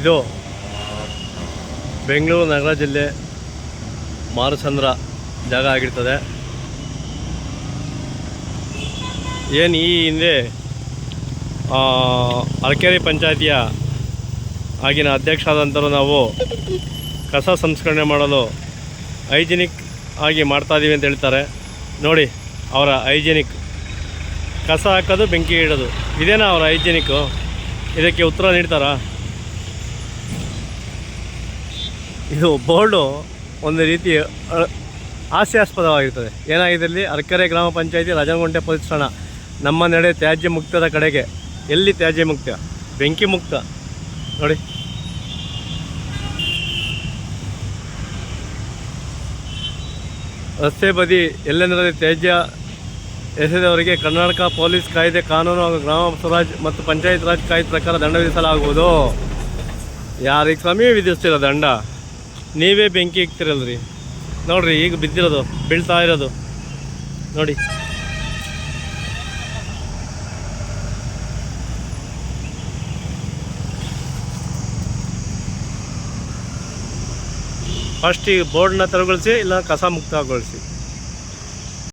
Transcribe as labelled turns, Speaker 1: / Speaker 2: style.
Speaker 1: ಇದು ಬೆಂಗಳೂರು ನಗರ ಜಿಲ್ಲೆ ಮಾರಚಂದ್ರ ಜಾಗ ಆಗಿರ್ತದೆ. ಏನು ಈ ಹಿಂದೆ ಅರಕೆರೆ ಪಂಚಾಯತಿಯ ಆಗಿನ ನಂತರ ನಾವು ಕಸ ಸಂಸ್ಕರಣೆ ಮಾಡಲು ಹೈಜಿನಿಕ್ ಆಗಿ ಮಾಡ್ತಾಯಿದ್ದೀವಿ ಅಂತ ಹೇಳ್ತಾರೆ. ನೋಡಿ, ಅವರ ಹೈಜಿನಿಕ್. ಕಸ ಹಾಕೋದು, ಬೆಂಕಿ ಇಡೋದು ಇದೇನಾ ಅವರ ಹೈಜಿನಿಕ್ಕು ಇದಕ್ಕೆ ಉತ್ತರ ನೀಡ್ತಾರಾ? ಇದು ಬೋರ್ಡು ಒಂದು ರೀತಿ ಹಾಸ್ಯಾಸ್ಪದವಾಗಿರ್ತದೆ. ಏನಾಗಿದೆ ಇಲ್ಲಿ ಅರಕೆರೆ ಗ್ರಾಮ ಪಂಚಾಯತಿ ರಾಜನಗುಂಟೆ ಠಾಣ, ನಮ್ಮ ನಡೆ ತ್ಯಾಜ್ಯ ಮುಕ್ತದ ಕಡೆಗೆ. ಎಲ್ಲಿ ತ್ಯಾಜ್ಯ ಮುಕ್ತ? ಬೆಂಕಿ ಮುಕ್ತ. ನೋಡಿ. ರಸ್ತೆ ಬದಿ ಎಲ್ಲೆಂದರಲ್ಲಿ ತ್ಯಾಜ್ಯ ಎಸೆದವರಿಗೆ ಕರ್ನಾಟಕ ಪೊಲೀಸ್ ಕಾಯ್ದೆ ಕಾನೂನು ಹಾಗೂ ಗ್ರಾಮ ಸ್ವರಾಜ್ ಮತ್ತು ಪಂಚಾಯತ್ ರಾಜ್ ಕಾಯ್ದೆ ಪ್ರಕಾರ ದಂಡ ವಿಧಿಸಲಾಗುವುದು. ಯಾರಿಗೆ ಕ್ರಮೇ ವಿಧಿಸ್ತಿರೋ ದಂಡ? ನೀವೇ ಬೆಂಕಿ ಇಕ್ತಿರಲ್ರಿ. ನೋಡ್ರಿ ಈಗ ಬಿದ್ದಿರೋದು, ಬೀಳ್ತಾ ಇರೋದು. ನೋಡಿ. ಫಸ್ಟ್ ಈಗ ಬೋರ್ಡ್ನ ತೆರವುಗೊಳಿಸಿ, ಇಲ್ಲ ಕಸ ಮುಕ್ತಗೊಳಿಸಿ.